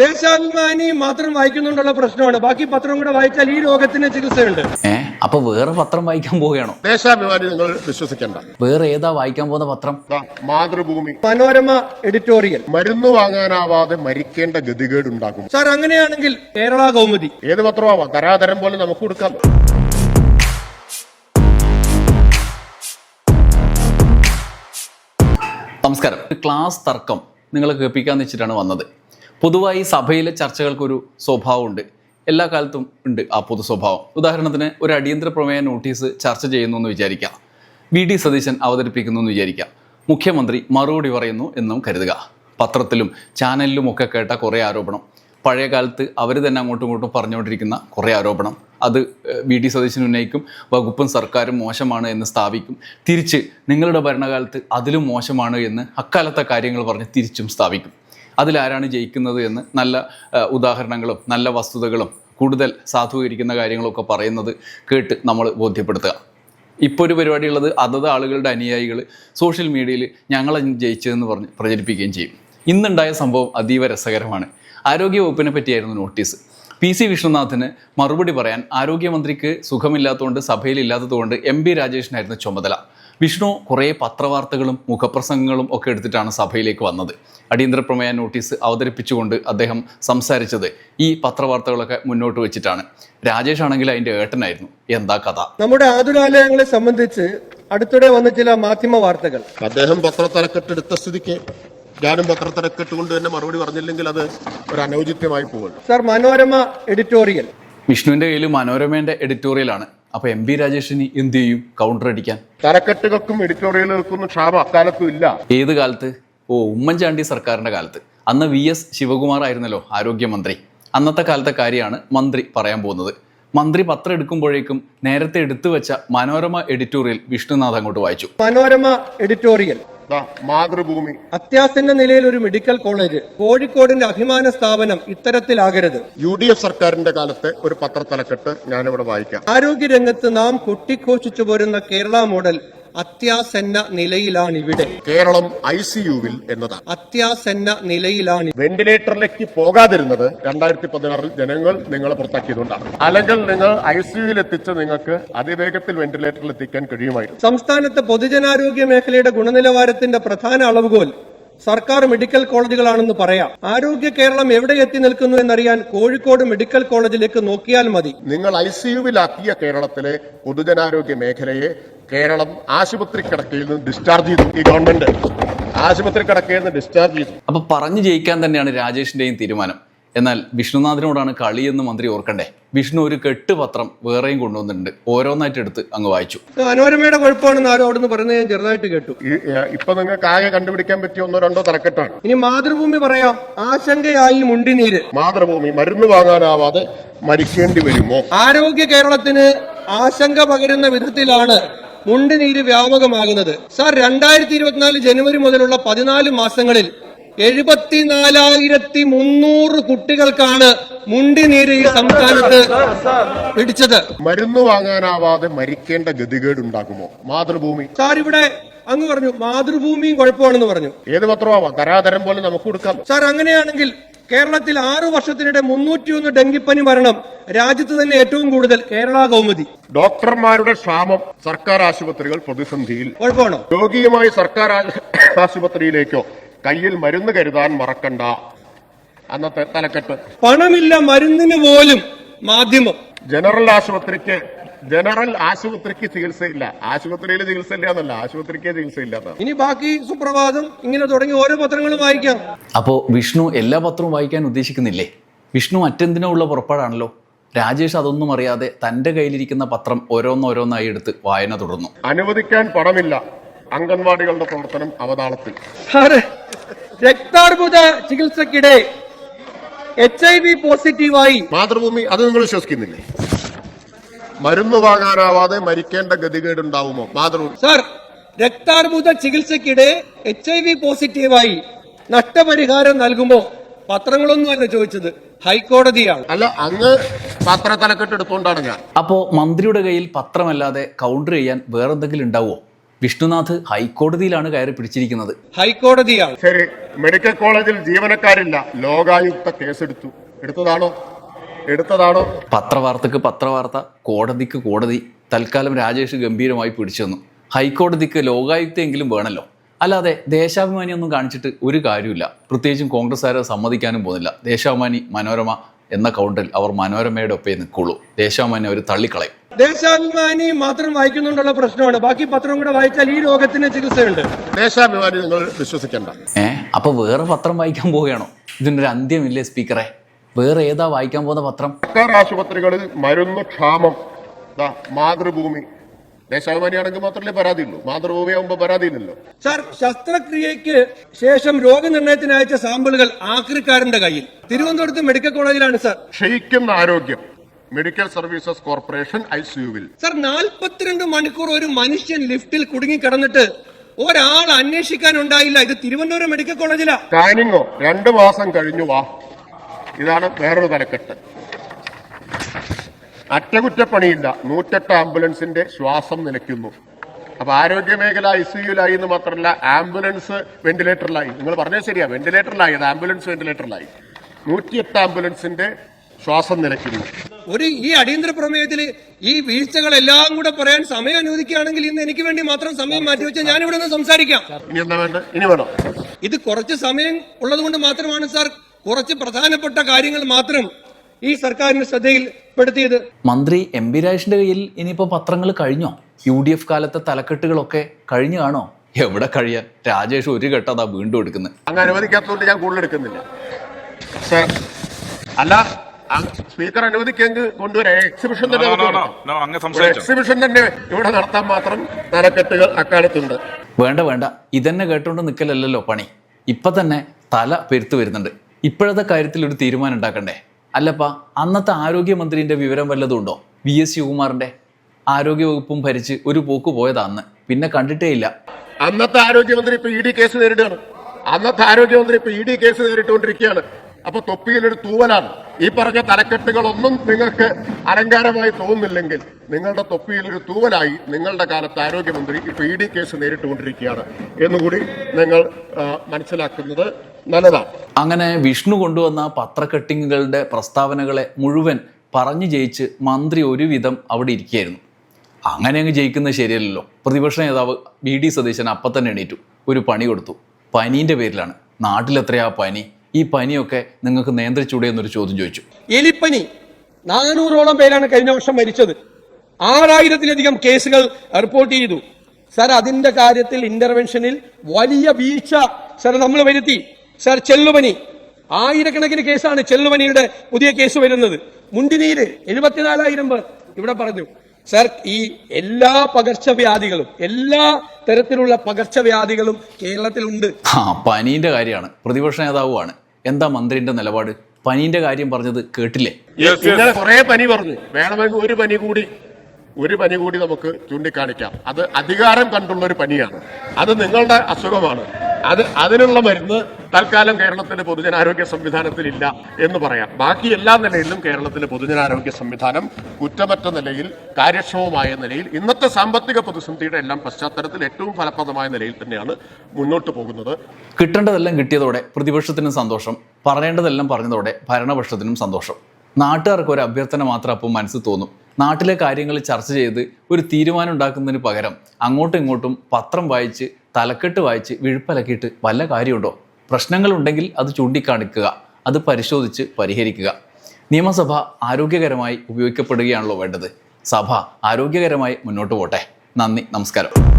ദേശാഭിമാനി മാത്രം വായിക്കുന്നുണ്ടുള്ള പ്രശ്നമാണ്. ബാക്കി പത്രം കൂടെ വായിച്ചാൽ ഈ രോഗത്തിന് ചികിത്സയുണ്ട്. അപ്പൊ വേറെ പത്രം വായിക്കാൻ പോവുകയാണോ? ദേശാഭിമാനി നിങ്ങൾ വിശ്വസിക്കേണ്ട. വേറെ ഏതാ വായിക്കാൻ പോകുന്ന പത്രം? മാതൃഭൂമി. മനോരമ എഡിറ്റോറിയൽ. മരുന്ന് വാങ്ങാനാവാതെ മരിക്കേണ്ട ഗതികേട് ഉണ്ടാകും സാർ അങ്ങനെയാണെങ്കിൽ കേരള കൗമുദി. ഏത് പത്രമാവാം? തരാതരം പോലെ നമുക്ക് കൊടുക്കാം. നമസ്കാരം. ക്ലാസ് തർക്കം നിങ്ങളെ കേൾപ്പിക്കാന്ന് വെച്ചിട്ടാണ് വന്നത്. പൊതുവായി സഭയിലെ ചർച്ചകൾക്കൊരു സ്വഭാവമുണ്ട്. എല്ലാ കാലത്തും ഉണ്ട് ആ പൊതു സ്വഭാവം. ഉദാഹരണത്തിന് ഒരു അടിയന്തര പ്രമേയ നോട്ടീസ് ചർച്ച ചെയ്യുന്നു എന്ന് വിചാരിക്കാം. വി. ഡി. സതീശൻ അവതരിപ്പിക്കുന്നു എന്ന് വിചാരിക്കാം. മുഖ്യമന്ത്രി മറുപടി പറയുന്നു എന്നും കരുതുക. പത്രത്തിലും ചാനലിലും ഒക്കെ കേട്ട കുറേ ആരോപണം. പഴയ കാലത്ത് അവർ തന്നെ അങ്ങോട്ടും ഇങ്ങോട്ടും പറഞ്ഞുകൊണ്ടിരിക്കുന്ന കുറേ ആരോപണം. അത് വി. ഡി. സതീശൻ ഉന്നയിക്കും വകുപ്പും സർക്കാരും മോശമാണ് എന്ന് സ്ഥാപിക്കും. തിരിച്ച് നിങ്ങളുടെ ഭരണകാലത്ത് അതിലും മോശമാണ് എന്ന് അക്കാലത്തെ കാര്യങ്ങൾ പറഞ്ഞ് തിരിച്ചും സ്ഥാപിക്കും. അതിലാരാണ് ജയിക്കുന്നത് എന്ന് നല്ല ഉദാഹരണങ്ങളും നല്ല വസ്തുതകളും കൂടുതൽ സാധൂകരിക്കുന്ന കാര്യങ്ങളൊക്കെ പറയുന്നത് കേട്ട് നമ്മൾ ബോധ്യപ്പെടുത്തുക. ഇപ്പോൾ ഒരു പരിപാടിയുള്ളത് അതത് ആളുകളുടെ അനുയായികൾ സോഷ്യൽ മീഡിയയിൽ ഞങ്ങളെ ജയിച്ചതെന്ന് പറഞ്ഞ് പ്രചരിപ്പിക്കുകയും ചെയ്യും. ഇന്നുണ്ടായ സംഭവം അതീവ രസകരമാണ്. ആരോഗ്യവകുപ്പിനെ പറ്റിയായിരുന്നു നോട്ടീസ്. പി സി വിഷ്ണുനാഥിന് മറുപടി പറയാൻ ആരോഗ്യമന്ത്രിക്ക് സുഖമില്ലാത്തതുകൊണ്ട് സഭയിലില്ലാത്തതുകൊണ്ട് എം ബി രാജേഷിനായിരുന്നു ചുമതല. വിഷ്ണു കുറേ പത്രവാർത്തകളും മുഖപ്രസംഗങ്ങളും ഒക്കെ എടുത്തിട്ടാണ് സഭയിലേക്ക് വന്നത്. അടിയന്തര പ്രമേയ നോട്ടീസ് അവതരിപ്പിച്ചുകൊണ്ട് അദ്ദേഹം സംസാരിച്ചത് ഈ പത്രവാർത്തകളൊക്കെ മുന്നോട്ട് വെച്ചിട്ടാണ്. രാജേഷ് ആണെങ്കിൽ അതിന്റെ ഏട്ടനായിരുന്നു. എന്താ കഥ? നമ്മുടെ ആതുരാലയങ്ങളെ സംബന്ധിച്ച് അടുത്തിടെ വന്ന ചില മാധ്യമ വാർത്തകൾ. അദ്ദേഹം പത്രത്തലക്കെട്ടെടുത്ത സ്ഥിതിക്ക് ഞാനും പത്രത്തലക്കെട്ട് കൊണ്ട് തന്നെ മറുപടി പറഞ്ഞില്ലെങ്കിൽ അത് ഒരു അനൗചിത്യമായി പോകും സർ മനോരമ എഡിറ്റോറിയൽ. വിഷ്ണുവിന്റെ കയ്യിൽ മനോരമേന്റെ എഡിറ്റോറിയലാണ്. അപ്പോൾ എം ബി രാജേഷിന് എന്ത് ചെയ്യും? കൗണ്ടർ അടിക്കാൻ. തലക്കെട്ടുകൾക്കും എഡിറ്റോറിയലുകൾക്കും ക്ഷാമ അക്കാലത്തും ഇല്ല. ഏത് കാലത്ത്? ഓ ഉമ്മൻചാണ്ടി സർക്കാരിന്റെ കാലത്ത്. അന്ന് വി എസ് ശിവകുമാർ ആയിരുന്നല്ലോ ആരോഗ്യമന്ത്രി. അന്നത്തെ കാലത്തെ കാര്യമാണ് മന്ത്രി പറയാൻ പോകുന്നത്. മന്ത്രി പത്രം എടുക്കുമ്പോഴേക്കും നേരത്തെ എടുത്തു വെച്ച മനോരമ എഡിറ്റോറിയൽ വിഷ്ണുനാഥ് അങ്ങോട്ട് വായിച്ചു. മനോരമ എഡിറ്റോറിയൽ മാതൃഭൂമി. അത്യാസന്ന നിലയിൽ ഒരു മെഡിക്കൽ കോളേജ്. കോഴിക്കോടിന്റെ അഭിമാന സ്ഥാപനം ഇത്തരത്തിലാകരുത്. യു ഡി എഫ് സർക്കാരിന്റെ കാലത്തെ ഒരു പത്രത്തലക്കെട്ട് ഞാനിവിടെ വായിക്കാം. ആരോഗ്യ രംഗത്ത് നാം കൊട്ടിഘോഷിച്ചു പോരുന്ന കേരള മോഡൽ അത്യാസന്ന നിലയിലാണ് ഇവിടെ കേരളം ഐ സി യുവിൽ എന്നതാണ്. അത്യാസന്ന നിലയിലാണ്. വെന്റിലേറ്ററിലേക്ക് പോകാതിരുന്നത് രണ്ടായിരത്തി പതിനാറിൽ ജനങ്ങൾ നിങ്ങളെ പുറത്താക്കിയതുകൊണ്ടാണ്. അല്ലെങ്കിൽ നിങ്ങൾ ഐ സി യുവിൽ എത്തിച്ച് നിങ്ങൾക്ക് അതിവേഗത്തിൽ വെന്റിലേറ്ററിൽ എത്തിക്കാൻ കഴിയുമായിരുന്നു. സംസ്ഥാനത്തെ പൊതുജനാരോഗ്യ മേഖലയുടെ ഗുണനിലവാരത്തിന്റെ പ്രധാന അളവുകോൽ സർക്കാർ മെഡിക്കൽ കോളേജുകളാണെന്ന് പറയാം. ആരോഗ്യ കേരളം എവിടെ എത്തി നിൽക്കുന്നു എന്നറിയാൻ കോഴിക്കോട് മെഡിക്കൽ കോളേജിലേക്ക് നോക്കിയാൽ മതി. നിങ്ങൾ ഐ സിയുവിലാക്കിയ കേരളത്തിലെ പൊതുജനാരോഗ്യ മേഖലയെ കേരളം ആശുപത്രി കിടക്കയിൽ നിന്ന് ഡിസ്ചാർജ് ചെയ്തു ഈ ഗവൺമെന്റ് ആശുപത്രി കിടക്കയിൽ നിന്ന് ഡിസ്ചാർജ് ചെയ്തു. അപ്പൊ പറഞ്ഞു ജയിക്കാൻ തന്നെയാണ് രാജേഷിന്റെയും തീരുമാനം. എന്നാൽ വിഷ്ണുനാഥിനോടാണ് കളിയെന്ന് മന്ത്രി ഓർക്കണ്ടേ? വിഷ്ണു ഒരു കെട്ട് പത്രം വേറെയും കൊണ്ടുവന്നിട്ടുണ്ട്. ഓരോന്നായിട്ട് എടുത്ത് അങ്ങ് വായിച്ചു. മനോരമയുടെ കുഴപ്പമാണെന്ന് ആരോ അവിടുന്ന് പറയുന്നത് ഞാൻ ചെറുതായിട്ട് കേട്ടു. ഇപ്പൊ നിങ്ങൾക്ക് ആകെ കണ്ടുപിടിക്കാൻ പറ്റിയ ഒന്നോ രണ്ടോ തലക്കെട്ടാണ്. ഇനി മാതൃഭൂമി പറയാം. ആശങ്കയായി മുണ്ടിനീര്. മാതൃഭൂമി മരുന്ന് വാങ്ങാനാവാതെ മരിക്കേണ്ടി വരുമോ? ആരോഗ്യ കേരളത്തിന് ആശങ്ക പകരുന്ന വിധത്തിലാണ് മുണ്ടുനീര് വ്യാപകമാകുന്നത്. സാർ രണ്ടായിരത്തി ഇരുപത്തിനാല് ജനുവരി മുതലുള്ള പതിനാല് മാസങ്ങളിൽ എഴുപത്തിനാലായിരത്തി മുന്നൂറ് കുട്ടികൾക്കാണ് മുണ്ടിനീര് ഈ സംസ്ഥാനത്ത് പിടിച്ചത്. മരുന്ന് വാങ്ങാനാവാതെ മരിക്കേണ്ട ഗതികേട് ഉണ്ടാക്കുമോ മാതൃഭൂമി. സാർ ഇവിടെ അങ്ങ് പറഞ്ഞു മാതൃഭൂമിയും കുഴപ്പമാണെന്ന് പറഞ്ഞു. ഏത് പത്രമാവാം? തരാതരം പോലെ നമുക്ക് കൊടുക്കാം. സാർ അങ്ങനെയാണെങ്കിൽ കേരളത്തിൽ ആറു വർഷത്തിനിടെ മുന്നൂറ്റിയൊന്ന് ഡെങ്കിപ്പനി മരണം രാജ്യത്ത് തന്നെ ഏറ്റവും കൂടുതൽ കേരള കൗമുദി. ഡോക്ടർമാരുടെ ക്ഷാമം സർക്കാർ ആശുപത്രികൾ പ്രതിസന്ധിയിൽ. കുഴപ്പമാണോ? രോഗിയുമായി സർക്കാർ ആശുപത്രിയിലേക്കോ കയ്യിൽ മരുന്ന് കരുതാൻ മറക്കണ്ട. അന്നത്തെ തലക്കെട്ട്. പണമില്ല മരുന്നിന് പോലും മാധ്യമം. ജനറൽ ആശുപത്രിക്ക് ജനറൽ ആശുപത്രിക്ക് ചികിത്സയില്ല ആശുപത്രിയിൽ ചികിത്സ ഇല്ല എന്നല്ല. ആശുപത്രിക്ക് ചികിത്സ ഇല്ലാത്ത ഇനി ബാക്കി സുപ്രഭാതം ഇങ്ങനെ തുടങ്ങി ഓരോ പത്രങ്ങളും വായിക്കാം. അപ്പോ വിഷ്ണു എല്ലാ പത്രവും വായിക്കാൻ ഉദ്ദേശിക്കുന്നില്ലേ? വിഷ്ണു മറ്റെന്തിനോ ഉള്ള പുറപ്പാടാണല്ലോ. രാജേഷ് അതൊന്നും അറിയാതെ തന്റെ കയ്യിലിരിക്കുന്ന പത്രം ഓരോന്നോരോന്നായി എടുത്ത് വായന തുടർന്നു. അനുവദിക്കാൻ പണമില്ല. അംഗൻവാടികളുടെ പ്രവർത്തനം അവതാളത്തിൽ. രക്താർബുദ ചികിത്സക്കിടെ എച്ച് ഐ വി പോസിറ്റീവായി മാതൃഭൂമി അത് നിങ്ങൾ വിശ്വസിക്കുന്നില്ലേ? മരുന്ന് വാങ്ങാനാവാതെ മരിക്കേണ്ട ഗതികേടുണ്ടാവുമോ? മാതൃഭൂമി. സാർ രക്താർബുദ ചികിത്സക്കിടെ എച്ച് ഐ വി പോസിറ്റീവായി നഷ്ടപരിഹാരം നൽകുമോ? പത്രങ്ങളൊന്നും അല്ല ചോദിച്ചത്. ഹൈക്കോടതിയാണ്. അല്ല അങ്ങ് പത്ര തലക്കെട്ട് എടുത്തുകൊണ്ടാണ് ഞാൻ. അപ്പോ മന്ത്രിയുടെ കയ്യിൽ പത്രമല്ലാതെ കൗണ്ടർ ചെയ്യാൻ വേറെന്തെങ്കിലും ഉണ്ടാവുമോ വിഷ്ണുനാഥ് ഹൈക്കോടതിയിലാണ് കയറി പിടിച്ചിരിക്കുന്നത്. ഹൈക്കോടതിയാണ്. ശരി മെഡിക്കൽ കോളേജിൽ ജീവനക്കാരില്ല. ലോകായുക്ത കേസെടുത്തു. എടുത്തതാണോ? എടുത്തതാണോ? പത്രവാർത്തക്ക് പത്രവാർത്ത കോടതിക്ക് കോടതി. തൽക്കാലം രാജേഷ് ഗംഭീരമായി പിടിച്ചു വന്നു ഹൈക്കോടതിക്ക് ലോകായുക്തയെങ്കിലും വേണമല്ലോ അല്ലാതെ ദേശാഭിമാനിയൊന്നും കാണിച്ചിട്ട് ഒരു കാര്യമില്ല പ്രത്യേകിച്ചും കോൺഗ്രസ്സുകാരെ സമ്മതിക്കാനും പോകുന്നില്ല. ദേശാഭിമാനി മനോരമ എന്ന കൗണ്ടറിൽ അവർ മനോരമയുടെ ഒപ്പേ നിൽക്കുള്ളൂ. ദേശാഭിമാനി അവർ തള്ളിക്കളയും. ദേശാഭിമാനി മാത്രം വായിക്കുന്നുണ്ടുള്ള പ്രശ്നമാണ്. ബാക്കി പത്രം കൂടെ വായിച്ചാൽ ഈ രോഗത്തിന് ചികിത്സയുണ്ട്. ദേശാഭിമാനി നിങ്ങൾ വിശ്വസിക്കേണ്ട. ഏ? അപ്പൊ വേറെ പത്രം വായിക്കാൻ പോവുകയാണോ? ഇതിനൊരു അന്ത്യമില്ലേ സ്പീക്കറെ? വേറെ ഏതാ വായിക്കാൻ പോകുന്ന പത്രം? സർക്കാർ ആശുപത്രികളിൽ മരുന്ന് ക്ഷാമം. ദാ, ദേശാഭിമാനിയാണെങ്കിൽ മാത്രമല്ലേ പരാതിയുള്ളൂ? മാതൃഭൂമി ആകുമ്പോൾ പരാതിയില്ലല്ലോ. സാർ ശസ്ത്രക്രിയയ്ക്ക് ശേഷം രോഗനിർണയത്തിന് അയച്ച സാമ്പിളുകൾ ആക്രിക്കാരന്റെ കയ്യിൽ. തിരുവനന്തപുരത്ത് മെഡിക്കൽ കോളേജിലാണ് സാർ. ക്ഷയിക്കുന്ന ആരോഗ്യം. മെഡിക്കൽ സർവീസസ് കോർപ്പറേഷൻ ഐ സിയുവിൽ സാർ നാൽപ്പത്തിരണ്ട് മണിക്കൂർ ഒരു മനുഷ്യൻ ലിഫ്റ്റിൽ കുടുങ്ങി കിടന്നിട്ട് ഒരാൾ അന്വേഷിക്കാൻ ഉണ്ടായില്ല ഇത് തിരുവനന്തപുരം മെഡിക്കൽ കോളേജിലാ. സ്കാനിങ്ങോ രണ്ടു മാസം കഴിഞ്ഞു വാ. ഇതാണ് വേറൊരു തലക്കെട്ട്. അറ്റകുറ്റപ്പണിയില്ല. നൂറ്റെട്ട് ആംബുലൻസിന്റെ ശ്വാസം നിലയ്ക്കുന്നു. അപ്പൊ ആരോഗ്യ മേഖല ഐ സിയുലായി എന്ന് മാത്രമല്ല ആംബുലൻസ് വെന്റിലേറ്ററിലായി. നിങ്ങൾ പറഞ്ഞത് ശരിയാ. വെന്റിലേറ്ററിലായി. അത് ആംബുലൻസ് വെന്റിലേറ്ററിലായി. നൂറ്റിയെട്ട് ആംബുലൻസിന്റെ ശ്വാസം നിലയ്ക്കുന്നു. ഒരു ഈ അടിയന്തര പ്രമേയത്തിൽ ഈ വീഴ്ചകളെല്ലാം കൂടെ പറയാൻ സമയം അനുവദിക്കുകയാണെങ്കിൽ ഇന്ന് എനിക്ക് വേണ്ടി മാത്രം സമയം മാറ്റി മാറ്റിവെച്ചാൽ ഞാൻ ഇവിടെ നിന്ന് സംസാരിക്കാം. ഇനി എന്താ വേണ്ട ഇനി വേണോ? ഇത് കുറച്ച് സമയം ഉള്ളത് കൊണ്ട് മാത്രമാണ് സാർ കുറച്ച് പ്രധാനപ്പെട്ട കാര്യങ്ങൾ മാത്രം ഈ സർക്കാരിന്റെ ശ്രദ്ധയിൽപ്പെടുത്തിയത് മന്ത്രി എം ബി രാജേഷിന്റെ കയ്യിൽ ഇനിയിപ്പോൾ പത്രങ്ങൾ കഴിഞ്ഞോ? യു ഡി എഫ് കാലത്തെ തലക്കെട്ടുകളൊക്കെ കഴിഞ്ഞു കാണോ? എവിടെ കഴിയാ രാജേഷ് ഒരു ഘട്ടം അതാ വീണ്ടും എടുക്കുന്നത്. അങ്ങ് അനുവദിക്കാത്തതുകൊണ്ട് ഞാൻ കൂടുതൽ എടുക്കുന്നില്ല. പക്ഷേ അല്ല സ്പീക്കർ അനുവദിക്കെങ്കിൽ കൊണ്ടുവരാം. എക്സിബിഷൻ തന്നെ ഒരു എക്സിബിഷൻ തന്നെ ഇവിടെ നടത്താൻ മാത്രം തലക്കെട്ടുകൾ അക്കാലത്തുണ്ട്. വേണ്ട വേണ്ട. ഇതന്നെ കേട്ടോണ്ട് നിൽക്കലല്ലോ പണി. ഇപ്പൊ തന്നെ തല പെരുത്തു വരുന്നുണ്ട്. ഇപ്പോഴത്തെ കാര്യത്തിൽ ഒരു തീരുമാനം ഉണ്ടാക്കണ്ടേ? അല്ലപ്പ അന്നത്തെ ആരോഗ്യമന്ത്രിന്റെ വിവരം വല്ലതും ഉണ്ടോ വി. എസ്. ശിവകുമാറിന്റെ ആരോഗ്യവകുപ്പും ഭരിച്ച് ഒരു പോക്ക് പോയതാ അന്ന്. പിന്നെ കണ്ടിട്ടേ ഇല്ല അന്നത്തെ ആരോഗ്യമന്ത്രി ഇപ്പൊ ഇ ഡി കേസ് നേരിടുകയാണ്. അന്നത്തെ ആരോഗ്യമന്ത്രി ഇപ്പൊ ഇ ഡി കേസ് നേരിട്ടുകൊണ്ടിരിക്കുകയാണ്. അപ്പൊ തൊപ്പിയിലൊരു തൂവലാണ്. ഈ പറഞ്ഞ തലക്കെട്ടുകളൊന്നും നിങ്ങൾക്ക് അലങ്കാരമായി തോന്നുന്നില്ലെങ്കിൽ നിങ്ങളുടെ തൊപ്പിയിലൊരു തൂവലായി നിങ്ങളുടെ കാലത്ത് ആരോഗ്യമന്ത്രി ഇപ്പൊ ഇ ഡി കേസ് നേരിട്ടുകൊണ്ടിരിക്കുകയാണ്. എന്നുകൂടി നിങ്ങൾ മനസ്സിലാക്കുന്നത് നല്ലതാണ്. അങ്ങനെ വിഷ്ണു കൊണ്ടുവന്ന പത്രക്കട്ടിങ്ങുകളുടെ പ്രസ്താവനകളെ മുഴുവൻ പറഞ്ഞു ജയിച്ച് മന്ത്രി ഒരുവിധം അവിടെ ഇരിക്കുകയായിരുന്നു. അങ്ങനെ അങ്ങ് ജയിക്കുന്നത് ശരിയല്ലല്ലോ. പ്രതിപക്ഷ നേതാവ് വി ഡി സതീശൻ അപ്പം തന്നെ എണീറ്റു. ഒരു പണി കൊടുത്തു. പനീന്റെ പേരിലാണ്. നാട്ടിലെത്രയാ പനി? ഈ പനിയൊക്കെ നിങ്ങൾക്ക് നിയന്ത്രിച്ചൂടെ എന്നൊരു ചോദ്യം ചോദിച്ചു. എലിപ്പനി നാനൂറോളം പേരാണ് കഴിഞ്ഞ വർഷം മരിച്ചത്. ആറായിരത്തിലധികം കേസുകൾ റിപ്പോർട്ട് ചെയ്തു. സാർ അതിന്റെ കാര്യത്തിൽ ഇന്റർവെൻഷനിൽ വലിയ വീഴ്ച സാർ നമ്മൾ വരുത്തി. സാർ ചെല്ലുപനി. ആയിരക്കണക്കിന് കേസാണ് ചെല്ലുപനിയുടെ പുതിയ കേസ് വരുന്നത്. മുണ്ടിനീര് എഴുപത്തിനാലായിരം പേർ ഇവിടെ പറഞ്ഞു. സാർ ഈ എല്ലാ പകർച്ചവ്യാധികളും എല്ലാ തരത്തിലുള്ള പകർച്ചവ്യാധികളും കേരളത്തിലുണ്ട്. ആ പനീന്റെ കാര്യമാണ്. പ്രതിപക്ഷ നേതാവുമാണ്. എന്താ മന്ത്രിന്റെ നിലപാട്? പനീന്റെ കാര്യം പറഞ്ഞത് കേട്ടില്ലേ. ഇന്നലെ കുറെ പനി പറഞ്ഞു. വേണമെങ്കിൽ ഒരു പനി കൂടി ഒരു പനി കൂടി നമുക്ക് ചൂണ്ടിക്കാണിക്കാം. അത് അധികാരം കണ്ടുള്ള ഒരു പനിയാണ്. അത് നിങ്ങളുടെ അസുഖമാണ്. അത് അതിനുള്ള മരുന്ന് തൽക്കാലം കേരളത്തിലെ പൊതുജനാരോഗ്യ സംവിധാനത്തിൽ ഇല്ല എന്ന് പറയാം. ബാക്കി എല്ലാ നിലയിലും കേരളത്തിലെ പൊതുജനാരോഗ്യ സംവിധാനം കുറ്റമറ്റ നിലയിൽ കാര്യക്ഷമമായ നിലയിൽ ഇന്നത്തെ സാമ്പത്തിക പ്രതിസന്ധിയുടെ എല്ലാം പശ്ചാത്തലത്തിൽ ഏറ്റവും ഫലപ്രദമായ നിലയിൽ തന്നെയാണ് മുന്നോട്ട് പോകുന്നത്. കിട്ടേണ്ടതെല്ലാം കിട്ടിയതോടെ പ്രതിപക്ഷത്തിനും സന്തോഷം പറയേണ്ടതെല്ലാം പറഞ്ഞതോടെ ഭരണപക്ഷത്തിനും സന്തോഷം. നാട്ടുകാർക്ക് ഒരു അഭ്യർത്ഥന മാത്രം അപ്പോൾ മനസ്സിൽ തോന്നും. നാട്ടിലെ കാര്യങ്ങൾ ചർച്ച ചെയ്ത് ഒരു തീരുമാനം ഉണ്ടാക്കുന്നതിന് പകരം അങ്ങോട്ടും ഇങ്ങോട്ടും പത്രം വായിച്ച് തലക്കെട്ട് വായിച്ച് വിഴുപ്പലക്കിയിട്ട് വല്ല കാര്യമുണ്ടോ? പ്രശ്നങ്ങളുണ്ടെങ്കിൽ അത് ചൂണ്ടിക്കാണിക്കുക. അത് പരിശോധിച്ച് പരിഹരിക്കുക. നിയമസഭ ആരോഗ്യകരമായി ഉപയോഗിക്കപ്പെടുകയാണല്ലോ വേണ്ടത്. സഭ ആരോഗ്യകരമായി മുന്നോട്ട് പോട്ടെ. നന്ദി നമസ്കാരം.